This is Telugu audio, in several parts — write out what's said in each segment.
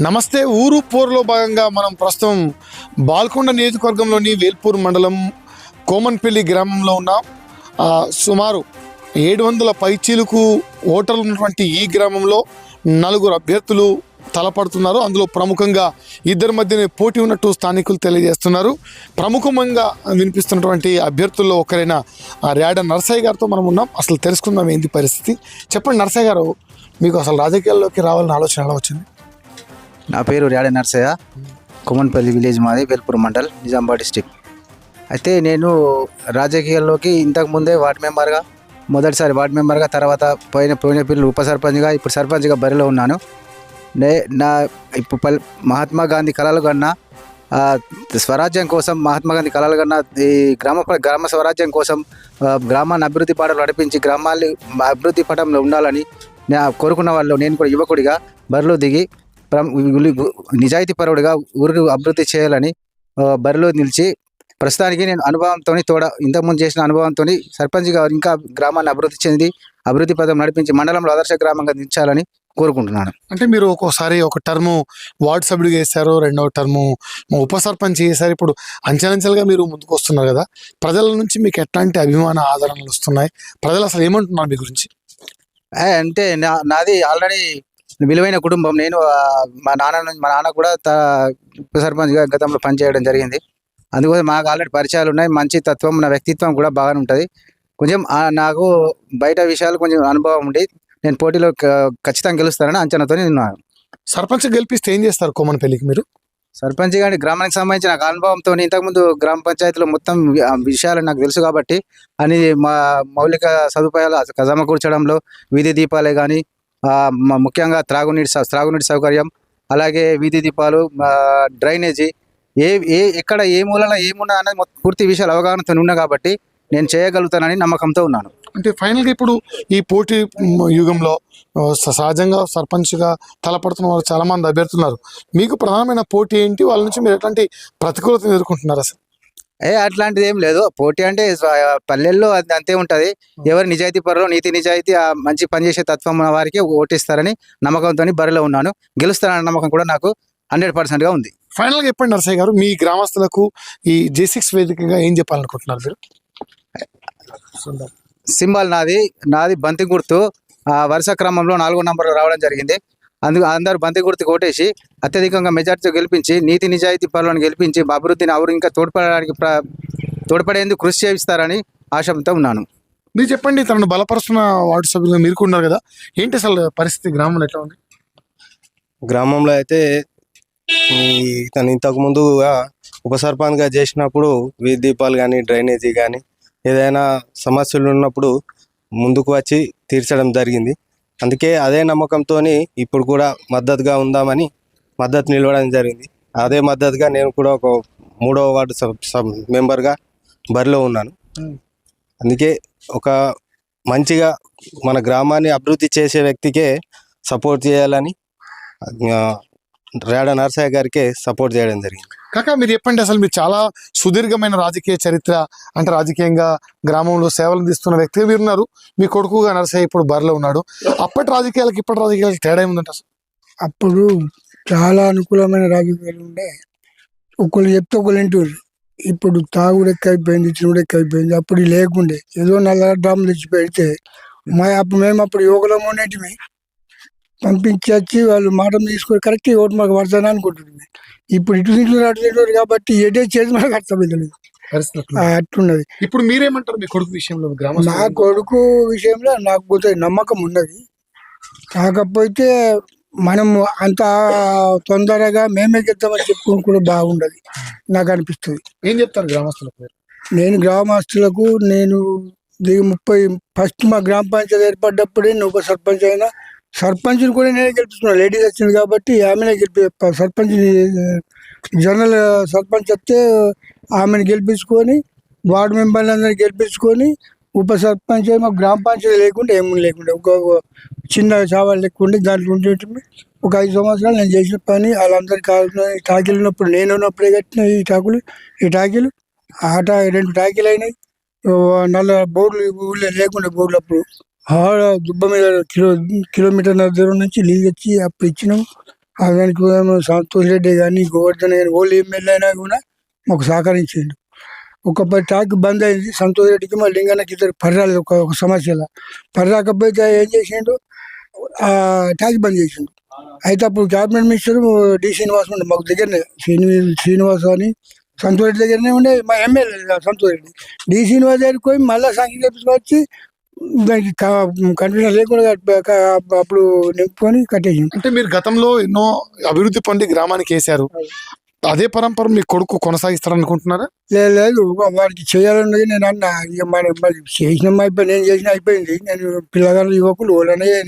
నమస్తే ఊరు పోరులో భాగంగా మనం ప్రస్తుతం బాల్కొండ నియోజకవర్గంలోని వేల్పూర్ మండలం కోమన్పల్లి గ్రామంలో ఉన్నాం. సుమారు ఏడు వందల పైచీలకు ఓటర్లు ఉన్నటువంటి ఈ గ్రామంలో నలుగురు అభ్యర్థులు తలపడుతున్నారు. అందులో ప్రముఖంగా ఇద్దరి మధ్యనే పోటీ ఉన్నట్టు స్థానికులు తెలియజేస్తున్నారు. ప్రముఖంగా వినిపిస్తున్నటువంటి అభ్యర్థుల్లో ఒకరైన ఆ, ర్యాడ నర్సయ్య గారితో మనం ఉన్నాం. అసలు తెలుసుకుందాం ఏంది పరిస్థితి. చెప్పండి నర్సయ్య గారు మీకు అసలు రాజకీయాల్లోకి రావాలని ఆలోచన ఎలా వచ్చింది? నా పేరు ర్యాడే నర్సయ్య. కుమన్పల్లి విలేజ్ మాది వేల్పూర్ మండల్ నిజామాబాద్ డిస్టిక్ అయితే నేను రాజకీయాల్లోకి ఇంతకు ముందే వార్డ్ మెంబర్గా మొదటిసారి వార్డ్ మెంబర్గా తర్వాత పోయిన పోయిన పిల్లలు ఉప సర్పంచ్గా ఇప్పుడు సర్పంచ్గా బరిలో ఉన్నాను. నే నా ఇప్పుడు పల్ మహాత్మా గాంధీ కళలు కన్నా స్వరాజ్యం కోసం మహాత్మా గాంధీ కళలు కన్నా ఈ గ్రామ గ్రామ స్వరాజ్యం కోసం గ్రామాన్ని అభివృద్ధి పాటలు నడిపించి గ్రామాన్ని అభివృద్ధి పటంలో ఉండాలని నేను కోరుకున్న వాళ్ళు నేను కూడా యువకుడిగా బరిలో దిగి నిజాయితీ పరుడుగా ఊరికి అభివృద్ధి చేయాలని బరిలో నిలిచి ప్రస్తుతానికి నేను అనుభవంతో తోడ ఇంతకుముందు చేసిన అనుభవంతో సర్పంచ్గా ఇంకా గ్రామాన్ని అభివృద్ధి చెంది అభివృద్ధి పదం నడిపించి మండలంలో ఆదర్శ గ్రామంగా నిలిచాలని కోరుకుంటున్నాను. అంటే మీరు ఒక్కోసారి ఒక టర్ము వార్డ్ సభ్యుడిగా చేశారు రెండవ టర్ము ఉప సర్పంచ్ చేశారు. ఇప్పుడు అంచెలంచెలుగా మీరు ముందుకు వస్తున్నారు కదా ప్రజల నుంచి మీకు ఎట్లాంటి అభిమాన ఆదరణలు వస్తున్నాయి? ప్రజలు అసలు ఏమంటున్నారు మీ గురించి? అంటే నా నాది ఆల్రెడీ విలువైన కుటుంబం. నేను మా నాన్న నుంచి- మా నాన్న కూడా సర్పంచ్గా గతంలో పనిచేయడం జరిగింది. అందుకోసం మాకు ఆల్రెడీ పరిచయాలు ఉన్నాయి. మంచి తత్వం నా వ్యక్తిత్వం కూడా బాగానే ఉంటుంది. కొంచెం నాకు బయట విషయాలు కొంచెం అనుభవం ఉండి నేను పోటీలో ఖచ్చితంగా గెలుస్తానని అంచనాతో ఉన్నాను. సర్పంచ్ గెలిపిస్తే ఏం చేస్తారు కోమనపల్లికి మీరు? సర్పంచ్ గారి గ్రామానికి సంబంధించిన నాకు అనుభవంతో ఇంతకుముందు గ్రామ పంచాయతీలో మొత్తం విషయాలు నాకు తెలుసు కాబట్టి అని మా మౌలిక సదుపాయాలు సమకూర్చడంలో వీధి దీపాలే కానీ ముఖ్యంగా త్రాగునీటి త్రాగునీటి సౌకర్యం అలాగే వీధి దీపాలు డ్రైనేజీ ఏ ఏ ఎక్కడ ఏ మూలన ఏమున్నా అనేది పూర్తి విషయాలు అవగాహనతో ఉన్నా కాబట్టి నేను చేయగలుగుతానని నమ్మకంతో ఉన్నాను. అంటే ఫైనల్గా ఇప్పుడు ఈ పోటీ యుగంలో స- సహజంగా సర్పంచ్గా తలపడుతున్న వారు చాలా మంది అభ్యర్థున్నారు మీకు ప్రధానమైన పోటీ ఏంటి? వాళ్ళ నుంచి మీరు ఎట్లాంటి ప్రతికూలతను ఎదుర్కొంటున్నారు అసలు ఏ అట్లాంటిది ఏం లేదు. పోటీ అంటే పల్లెల్లో అది అంతే ఉంటది. ఎవరు నిజాయితీ పరులు నీతి నిజాయితీ ఆ మంచి పనిచేసే తత్వం ఉన్న వారికి ఓటిస్తారని నమ్మకంతో బరిలో ఉన్నాను. గెలుస్తానన్న నమ్మకం కూడా నాకు హండ్రెడ్ పర్సెంట్గా ఉంది. ఫైనల్గా చెప్పండి నరసయ్య గారు మీ గ్రామస్తులకు ఈ జే సిక్స్ వేదికగా ఏం చెప్పాలనుకుంటున్నారు మీరు? సింబల్ నాది నాది బంతి గుర్తు ఆ వరుస క్రమంలో నాలుగో నంబర్లో రావడం జరిగింది. అందుకు అందరూ బంతి గుర్తు కొట్టేసి అత్యధికంగా మెజార్టీతో గెలిపించి నీతి నిజాయితీ పనులను గెలిపించి మా అభివృద్ధిని ఎవరు ఇంకా తోడ్పడడానికి తోడ్పడేందుకు కృషి చేయిస్తారని ఆశతో ఉన్నాను. మీరు చెప్పండి తనను బలపరుస్తున్న వార్డు సభ్యులుగా మీరు ఉన్నారు కదా. ఏంటి అసలు పరిస్థితి గ్రామంలో ఎట్లా ఉంది? గ్రామంలో అయితే ఈ తను ఇంతకు ముందుగా ఉప సర్పంచ్గా చేసినప్పుడు వీధి దీపాలు కానీ డ్రైనేజీ కానీ ఏదైనా సమస్యలు ఉన్నప్పుడు ముందుకు వచ్చి తీర్చడం జరిగింది. అందుకే అదే నమ్మకంతో ఇప్పుడు కూడా మద్దతుగా ఉందామని మద్దతు నిలవడం జరిగింది అదే మద్దతుగా నేను కూడా ఒక మూడవ వార్డు సబ్ సబ్ మెంబర్గా బరిలో ఉన్నాను. అందుకే ఒక మంచిగా మన గ్రామాన్ని అభివృద్ధి చేసే వ్యక్తికే సపోర్ట్ చేయాలని రేడ నరసయ్య గారికే సపోర్ట్ చేయడం జరిగింది. కాక మీరు చెప్పండి అసలు మీరు చాలా సుదీర్ఘమైన రాజకీయ చరిత్ర అంటే రాజకీయంగా గ్రామంలో సేవలు తీస్తున్న వ్యక్తిగా మీరు ఉన్నారు మీ కొడుకుగా నరసయ్య ఇప్పుడు బరిలో ఉన్నాడు. అప్పటి రాజకీయాలకు ఇప్పటి రాజకీయాలకు తేడా ఏముందంట అసలు? అప్పుడు చాలా అనుకూలమైన రాజకీయాలు ఉండే. ఒకళ్ళు చెప్తే ఒకళ్ళు వింటారు ఇప్పుడు తాగుడు ఎక్కువైపోయింది తిరుగుడు ఎక్కువైపోయింది అప్పుడు లేకుండే. ఏదో నల్ల డ్రామ్ తెచ్చి పెడితే మా అప్పుడు మేము అప్పుడు యువకులం ఉండేటివి పంపించి వచ్చి వాళ్ళు మాట తీసుకొని కరెక్ట్ ఓటు మాకు పడతాను అనుకుంటుంది ఇప్పుడు ఇటు తింటున్నారు అటు తింటున్నారు కాబట్టి ఎటే చేసి మనకు ఆ, అట్లున్నది. ఇప్పుడు మీరేమంటారు మీ కొడుకు విషయంలో నా కొడుకు విషయంలో నాకు కొంచెం నమ్మకం ఉన్నది. కాకపోతే మనము అంత తొందరగా మేమే గెలుస్తామని చెప్పుకొని కూడా బాగుండదు. నాకు అనిపిస్తుంది. ఏం చెప్తారు గ్రామస్తులకు నేను గ్రామస్తులకు నేను ముప్పై ఫస్ట్ మా గ్రామ పంచాయతీ ఏర్పడ్డప్పుడే నేను ఉప సర్పంచ్ అయినా సర్పంచ్ని కూడా నేనే గెలిపిస్తున్నాను లేడీస్ వచ్చింది కాబట్టి ఆమెనే గెలిపి సర్పంచ్ జనరల్ సర్పంచ్ వస్తే ఆమెను గెలిపించుకొని వార్డు మెంబర్లు అందరిని గెలిపించుకొని ఉప సర్పంచ్ మాకు గ్రామ పంచాయతీ లేకుండా ఏమి లేకుండా ఒక చిన్న చావాలు లేకుండా దాంట్లో ఉండేటివి ఒక ఐదు సంవత్సరాలు నేను చేసిన పని వాళ్ళందరికీ కావాల్సిన ఈ టాకీలు ఉన్నప్పుడు నేను ఉన్నప్పుడే కట్టిన ఈ టాకులు ఈ టాకీలు ఆ టా రెండు టాకీలు అయినాయి. నల్ల బోర్డులు ఊళ్ళో లేకుండా బోర్డులు అప్పుడు ఆడ దుబ్బ మీద కిలో కిలోమీటర్ దూరం నుంచి లీజ్ వచ్చి అప్పుడు ఇచ్చినాం. ఆ దానికి సంతోష్ రెడ్డి కానీ గోవర్ధన్ కానీ వాళ్ళు ఎమ్మెల్యే అయినా కూడా మాకు సహకరించిండు. ఒక టాక్ బంద్ అయింది. సంతోష్ రెడ్డికి మా లింగన్నకి ఇద్దరు పర్రాలి ఒక ఒక సమస్యలో. పర్రాకపోతే ఏం చేసిండు? ఆ ట్యాక్ బంద్ చేసిండు. అయితే అప్పుడు క్యాబినెట్ మినిస్టర్ డి శ్రీనివాస్ ఉండే మాకు దగ్గరనే శ్రీని శ్రీనివాస్ అని సంతోష్ రెడ్డి దగ్గరనే ఉండే మా ఎమ్మెల్యే సంతోష్ రెడ్డి. డి శ్రీనివాస్ దగ్గరికి పోయి మళ్ళీ సంఖ్య వచ్చి దానికి కన్ఫ్యూజన్ లేకుండా అప్పుడు నింపుకొని కట్టేసిండు అంటే మీరు గతంలో ఎన్నో అభివృద్ధి పండి గ్రామానికి వేశారు. అదే పరంపర మీ కొడుకు కొనసాగిస్తారనుకుంటున్నారా? లేదు లేదు. వా- వాడికి చేయాలన్నది నేను అన్న. ఇక మన చేసిన అయిపోయి నేను చేసిన అయిపోయింది. నేను పిల్లగాళ్ళు యువకులు ఓలనే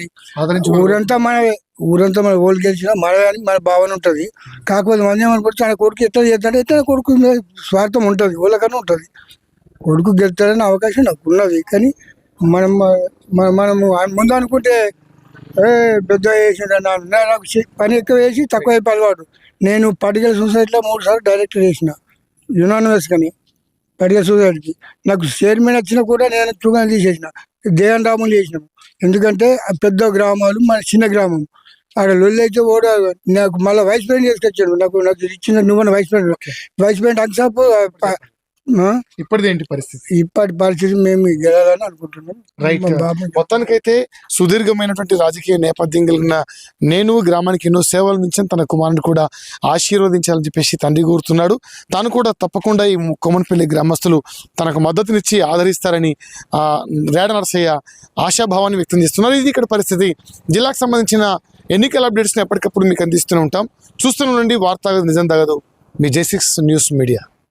ఊరంతా మనదే ఊరంతా మన ఓళ్ళు గెలిచినా మన మన భావన ఉంటుంది. కాకపోతే మంది ఏమనుకుంటే తన కొడుకు ఎట్లా చేస్తాడు ఎట్లా కొడుకు స్వార్థం ఉంటుంది. ఓళ్ళకన్నా ఉంటుంది. కొడుకు గెలుతాడని అవకాశం నాకు ఉన్నది కానీ మనం మన- మనము ముందు అనుకుంటే ఏ పెద్ద వేసిండు నాకు పని ఎక్కువ వేసి తక్కువ అయిపోయి అలవాటు నేను పడిగల సొసైటీలో మూడు సార్లు డైరెక్టర్ చేసిన. యునానిమస్ కానీ పడిగల సొసైటీకి నాకు చైర్మన్ వచ్చినా కూడా నేను చుగాని తీసేసిన. దేవన్ రాములు చేసినాం ఎందుకంటే ఆ పెద్ద గ్రామాలు మన చిన్న గ్రామం. ఆడ లొల్లి అయితే కూడా నాకు మళ్ళీ వైస్ ప్రెసిడెంట్ చేసుకొచ్చాడు. నాకు నాకు ఇచ్చిన నువ్వు వైస్ ప్రెసిడెంట్ వైస్ ప్రెసిడెంట్ ఆ, ఇప్పటిది ఏంటి పరిస్థితి? ఇప్పటి పరిస్థితి మేము గెలాలని అనుకుంటున్నాం. రైట్. మొత్తానికైతే సుదీర్ఘమైనటువంటి రాజకీయ నేపథ్యం కలిగిన నేను గ్రామానికి ఎన్నో సేవలు నుంచి తన కుమారుని కూడా ఆశీర్వదించాలని చెప్పేసి తండ్రి కోరుతున్నాడు. తాను కూడా తప్పకుండా ఈ కొమ్మనపల్లి గ్రామస్తులు తనకు మద్దతునిచ్చి ఆదరిస్తారని ఆ, రేడ నరసయ్య ఆశాభావాన్ని వ్యక్తం చేస్తున్నారు. ఇది ఇక్కడ పరిస్థితి. జిల్లాకు సంబంధించిన ఎన్నికల అప్డేట్స్ని ఎప్పటికప్పుడు మీకు అందిస్తూనే ఉంటాం. చూస్తూనే ఉండండి. వార్తా నిజం తగదు. మీ జే సిక్స్ న్యూస్ మీడియా.